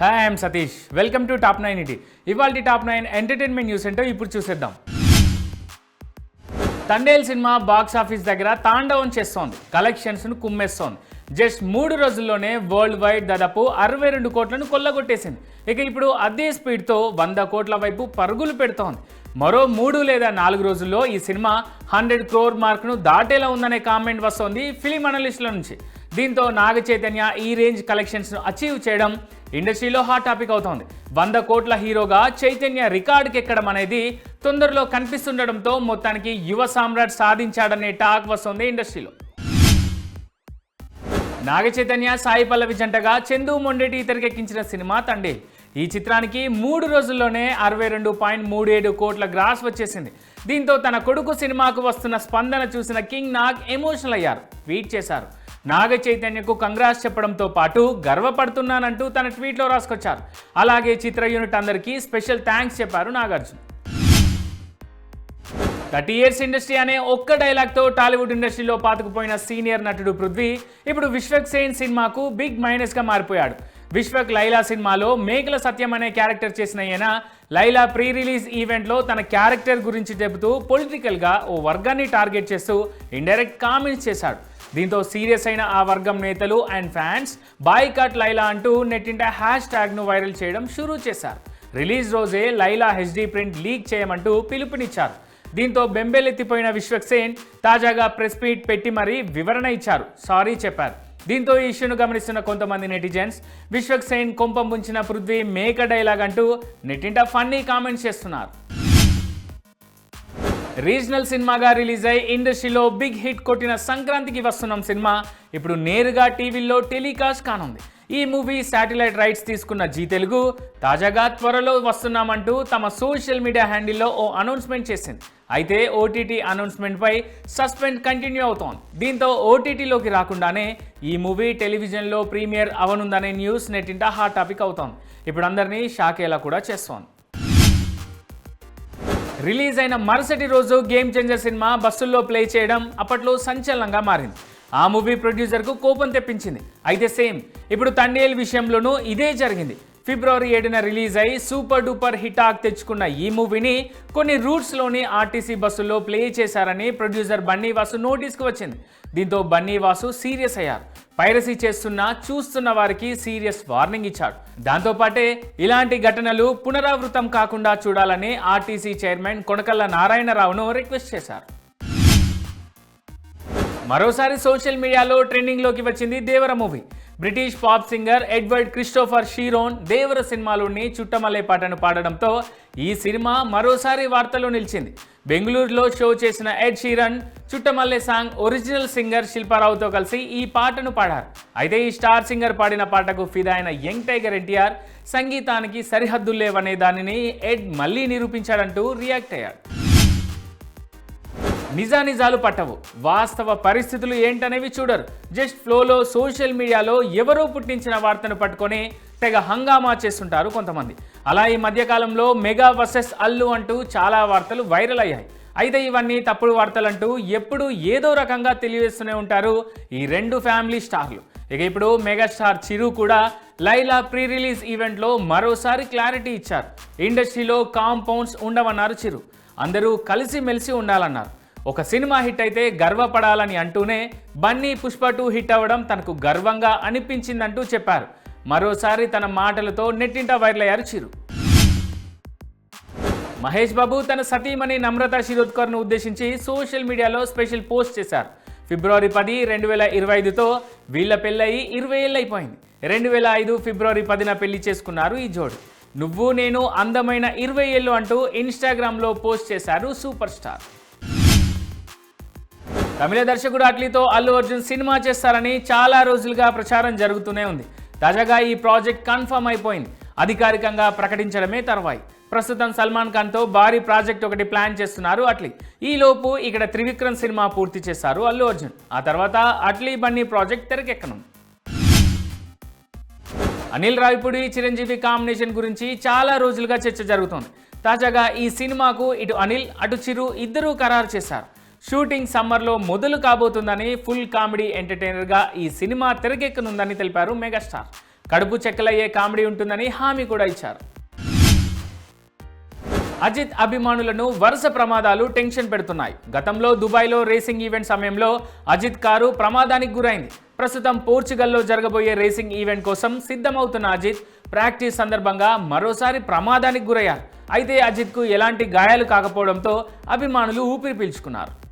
Hi I'm Satish welcome to top nine ET ఇవాళ top nine entertainment news ఏంటో ఇప్పుడు చూసేద్దాం. తండేల్ సినిమా బాక్స్ ఆఫీస్ దగ్గర తాండవం చేస్తోంది. కలెక్షన్స్ను కుమ్మేస్తోంది. జస్ట్ మూడు రోజుల్లోనే వరల్డ్ వైడ్ దాదాపు అరవై రెండు కోట్లను కొల్లగొట్టేసింది. ఇక ఇప్పుడు అదే స్పీడ్తో వంద కోట్ల వైపు పరుగులు పెడుతోంది. మరో మూడు లేదా నాలుగు రోజుల్లో ఈ సినిమా హండ్రెడ్ క్రోర్ మార్క్ను దాటేలా ఉందనే కామెంట్ వస్తోంది ఫిలిం అనలిస్టుల నుంచి. దీంతో నాగ చైతన్య ఈ రేంజ్ కలెక్షన్స్ను అచీవ్ చేయడం ఇండస్ట్రీలో హాట్ టాపిక్ అవుతోంది. వంద కోట్ల హీరోగా చైతన్య రికార్డుకి ఎక్కడం అనేది తొందరలో కనిపిస్తుండడంతో మొత్తానికి యువ సామ్రాట్ సాధించాడనే టాక్ వస్తుంది ఇండస్ట్రీలో. నాగ చైతన్య సాయి పల్లవి జంటగా చందు మొండేటి తెరకెక్కించిన సినిమా తండే. ఈ చిత్రానికి మూడు రోజుల్లోనే అరవై రెండు పాయింట్ మూడు ఏడు కోట్ల గ్రాస్ వచ్చేసింది. దీంతో తన కొడుకు సినిమాకు వస్తున్న స్పందన చూసిన కింగ్ నాగ్ ఎమోషనల్ అయ్యారు. ట్వీట్ చేశారు. నాగ చైతన్యకు కంగ్రాస్ చెప్పడంతో పాటు గర్వపడుతున్నానంటూ తన ట్వీట్లో రాసుకొచ్చారు. అలాగే చిత్ర యూనిట్ అందరికీ స్పెషల్ థ్యాంక్స్ చెప్పారు నాగార్జున. థర్టీ ఇయర్స్ ఇండస్ట్రీ అనే ఒక్క డైలాగ్తో టాలీవుడ్ ఇండస్ట్రీలో పాతుకుపోయిన సీనియర్ నటుడు పృథ్వీ ఇప్పుడు విశ్వక్ సేన్ సినిమాకు బిగ్ మైనస్గా మారిపోయాడు. విశ్వక్ లైలా సినిమాలో మేకల సత్యం అనే క్యారెక్టర్ చేసిన ఈయన లైలా ప్రీ రిలీజ్ ఈవెంట్లో తన క్యారెక్టర్ గురించి చెబుతూ పొలిటికల్గా ఓ వర్గాన్ని టార్గెట్ చేస్తూ ఇండైరెక్ట్ కామెంట్స్ చేశాడు. దీంతో సీరియస్ అయిన ఆ వర్గం నేతలు అండ్ ఫ్యాన్స్ బాయ్కాట్ లైలా అంటూ నెట్టింట హ్యాష్ ట్యాగ్ను వైరల్ చేయడం షురూ చేశారు. రిలీజ్ రోజే లైలా హెచ్డీ ప్రింట్ లీక్ చేయమంటూ పిలుపునిచ్చారు. దీంతో బెంబేలెత్తిపోయిన విశ్వక్ సేన్ తాజాగా ప్రెస్ మీట్ పెట్టి మరీ వివరణ ఇచ్చారు. సారీ చెప్పారు. దీంతో ఈ ఇష్యూను గమనిస్తున్న కొంతమంది నెటిజన్స్ విశ్వక్ సేన్ కొంప ముంచిన పృథ్వీ మేక డైలాగ్ అంటూ నెట్టింట ఫన్నీ కామెంట్స్ చేస్తున్నారు. రీజనల్ సినిమాగా రిలీజ్ అయి ఇండస్ట్రీలో బిగ్ హిట్ కొట్టిన సంక్రాంతికి వస్తున్నాం సినిమా ఇప్పుడు నేరుగా టీవీల్లో టెలికాస్ట్ కానుంది. ఈ మూవీ శాటిలైట్ రైట్స్ తీసుకున్న జీ తెలుగు తాజాగా త్వరలో వస్తున్నామంటూ తమ సోషల్ మీడియా హ్యాండిల్లో ఓ అనౌన్స్మెంట్ చేసింది. అయితే ఓటీటీ అనౌన్స్మెంట్పై సస్పెండ్ కంటిన్యూ అవుతోంది. దీంతో ఓటీటీలోకి రాకుండానే ఈ మూవీ టెలివిజన్లో ప్రీమియర్ అవనుందనే న్యూస్ నెట్టింట హాట్ టాపిక్ అవుతోంది. ఇప్పుడు అందరినీ షాకేలా కూడా చేస్తోంది. రిలీజ్ అయిన మరుసటి రోజు గేమ్ చేంజర్ సినిమా బస్సుల్లో ప్లే చేయడం అప్పట్లో సంచలనంగా మారింది. ఆ మూవీ ప్రొడ్యూసర్కు కోపం తెప్పించింది. అయితే సేమ్ ఇప్పుడు తండేల్ విషయంలోనూ ఇదే జరిగింది. ఫిబ్రవరి ఏడున రిలీజ్ అయి సూపర్ డూపర్ హిటాక్ తెచ్చుకున్న ఈ మూవీని కొన్ని రూట్స్లోని ఆర్టీసీ బస్సుల్లో ప్లే చేశారని ప్రొడ్యూసర్ బన్నీ వాసు నోటీస్కి వచ్చింది. దీంతో బన్నీ వాసు సీరియస్ అయ్యారు. పైరసీ చేస్తున్న చూస్తున్న వారికి సీరియస్ వార్నింగ్ ఇచ్చాడు. దాంతోపాటే ఇలాంటి ఘటనలు పునరావృతం కాకుండా చూడాలని ఆర్టీసీ చైర్మన్ కొనకల్ల నారాయణరావును రిక్వెస్ట్ చేశారు. మరోసారి సోషల్ మీడియాలో ట్రెండింగ్లోకి వచ్చింది Devara movie. British pop singer Edward Christopher Sheeran Devara సినిమాలోని చుట్టమల్లే పాటను పాడడంతో ఈ సినిమా మరోసారి వార్తల్లో నిలిచింది. బెంగళూరులో షో చేసిన Ed Sheeran Chuttamalle song original singer శిల్పారావుతో కలిసి ఈ పాటను పాడారు. అయితే ఈ స్టార్ సింగర్ పాడిన పాటకు ఫిదా అయిన యంగ్ టైగర్ ఎన్టీఆర్ సంగీతానికి సరిహద్దులు లేవనే దానిని ఎడ్ మళ్ళీ నిరూపించాడంటూ రియాక్ట్ అయ్యాడు. నిజానిజాలు పట్టవు. వాస్తవ పరిస్థితులు ఏంటనేవి చూడరు. జస్ట్ ఫ్లోలో సోషల్ మీడియాలో ఎవరో పుట్టించిన వార్తను పట్టుకొని తెగ హంగామా చేస్తుంటారు కొంతమంది. అలా ఈ మధ్యకాలంలో మెగా వర్సెస్ అల్లు అంటూ చాలా వార్తలు వైరల్ అయ్యాయి. అయితే ఇవన్నీ తప్పుడు వార్తలంటూ ఎప్పుడూ ఏదో రకంగా తెలియజేస్తూనే ఉంటారు ఈ రెండు ఫ్యామిలీ స్టార్లు. ఇక ఇప్పుడు మెగాస్టార్ చిరు కూడా లైలా ప్రీ రిలీజ్ ఈవెంట్లో మరోసారి క్లారిటీ ఇచ్చారు. ఇండస్ట్రీలో కాంపౌండ్స్ ఉండవన్నారు చిరు. అందరూ కలిసిమెలిసి ఉండాలన్నారు. ఒక సినిమా హిట్ అయితే గర్వపడాలని అంటూనే బన్నీ పుష్ప టూ హిట్ అవ్వడం తనకు గర్వంగా అనిపించిందంటూ చెప్పారు. మరోసారి తన మాటలతో నెట్టింట వైరల్ అయ్యారు చిరు. మహేష్ బాబు తన సతీమణి నమ్రత శిరోద్కర్ను ఉద్దేశించి సోషల్ మీడియాలో స్పెషల్ పోస్ట్ చేశారు. ఫిబ్రవరి పది రెండు వేల ఇరవై ఐదుతో వీళ్ళ పెళ్ళయి ఇరవై ఏళ్ళు అయిపోయింది రెండు వేల ఐదు ఫిబ్రవరి పదిన పెళ్ళి చేసుకున్నారు ఈ జోడు. నువ్వు నేను అందమైన ఇరవై ఏళ్ళు అంటూ ఇన్స్టాగ్రామ్లో పోస్ట్ చేశారు సూపర్ స్టార్. తమిళ దర్శకుడు అట్లీతో అల్లు అర్జున్ సినిమా చేస్తారని చాలా రోజులుగా ప్రచారం జరుగుతూనే ఉంది. తాజాగా ఈ ప్రాజెక్ట్ కన్ఫర్మ్ అయిపోయింది. అధికారికంగా ప్రకటించడమే తర్వాయి. ప్రస్తుతం సల్మాన్ ఖాన్తో భారీ ప్రాజెక్ట్ ఒకటి ప్లాన్ చేస్తున్నారు అట్లీ. ఈలోపు ఇక్కడ త్రివిక్రమ్ సినిమా పూర్తి చేశారు అల్లు అర్జున్. ఆ తర్వాత అట్లీ బన్నీ ప్రాజెక్ట్ తెరకెక్కనుంది. అనిల్ రావిపూడి చిరంజీవి కాంబినేషన్ గురించి చాలా రోజులుగా చర్చ జరుగుతోంది. తాజాగా ఈ సినిమాకు ఇటు అనిల్ అటు చిరు ఇద్దరూ ఖరారు చేశారు. షూటింగ్ సమ్మర్లో మొదలు కాబోతుందని ఫుల్ కామెడీ ఎంటర్టైనర్గా ఈ సినిమా తెరకెక్కనుందని తెలిపారు మెగాస్టార్. కడుపు చెక్కలయ్యే కామెడీ ఉంటుందని హామీ కూడా ఇచ్చారు. అజిత్ అభిమానులను వరుస ప్రమాదాలు టెన్షన్ పెడుతున్నాయి. గతంలో దుబాయ్లో రేసింగ్ ఈవెంట్ సమయంలో అజిత్ కారు ప్రమాదానికి గురైంది. ప్రస్తుతం పోర్చుగల్లో జరగబోయే రేసింగ్ ఈవెంట్ కోసం సిద్ధమవుతున్న అజిత్ ప్రాక్టీస్ సందర్భంగా మరోసారి ప్రమాదానికి గురయ్యారు. అయితే అజిత్కు ఎలాంటి గాయాలు కాకపోవడంతో అభిమానులు ఊపిరి పీల్చుకున్నారు.